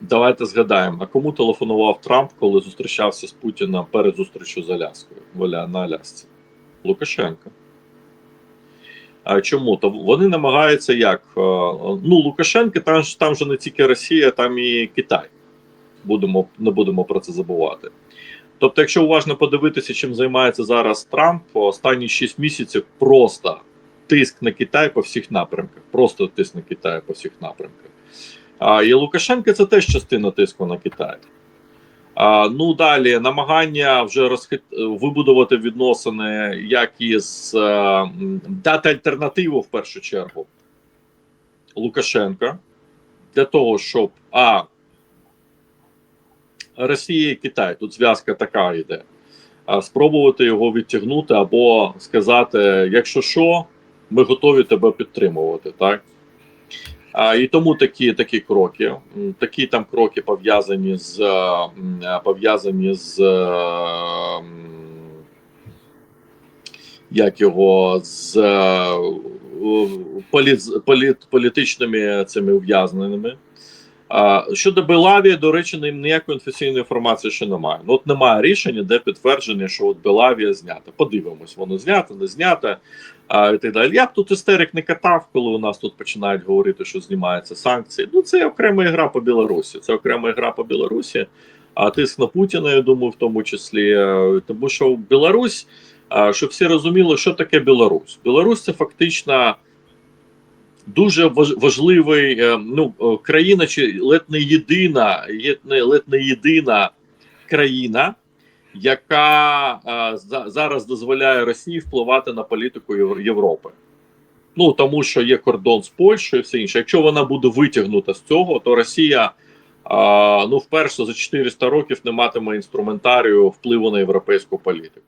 Давайте згадаємо, а кому телефонував Трамп, коли зустрічався з Путіним перед зустрічю з Аляскою на Алясці? Лукашенко. А чому? То вони намагаються як? Е, Ну, Лукашенко, там ж там же не тільки Росія, там і Китай. Будемо, не будемо про це забувати. Тобто, якщо уважно подивитися, чим займається зараз Трамп, останні 6 місяців просто тиск на Китай по всіх напрямках. Просто тиск на Китай по всіх напрямках. А, і Лукашенко це теж частина тиску на Китай. А, ну далі намагання вже розхит... вибудувати відносини, як із е, м, дати альтернативу в першу чергу Лукашенка для того, щоб а Росія і Китай, тут зв'язка така йде. А спробувати його відтягнути або сказати: якщо що, ми готові тебе підтримувати, так? А, і тому такі такі кроки. Такі там кроки пов'язані з е, е, пов'язані з е, як його з політ, політ, політичними цими ув'язненими. Щодо Белавії, до речі, ні- ніякої офіційної інформації ще немає. Ну, от немає рішення, де підтвердження, що от Белавія знята. Подивимось, воно знято, не знято. І так далі. Я б тут істерик не катав, коли у нас тут починають говорити, що знімаються санкції. Ну, це окрема гра по Білорусі. Це окрема гра по Білорусі. А тиск на Путіна, я думаю, в тому числі. Е, Тому що Білорусь, а, щоб всі розуміли, що таке Білорусь. Білорусь це фактично дуже важ- важливий е, ну, е, країна, чи ледь не єдина, ледь не єдина країна, яка е, за- зараз дозволяє Росії впливати на політику Євро- Європи. Ну тому що є кордон з Польщею і все інше. Якщо вона буде витягнута з цього, то Росія ну вперше за 400 років не матиме інструментарію впливу на європейську політику.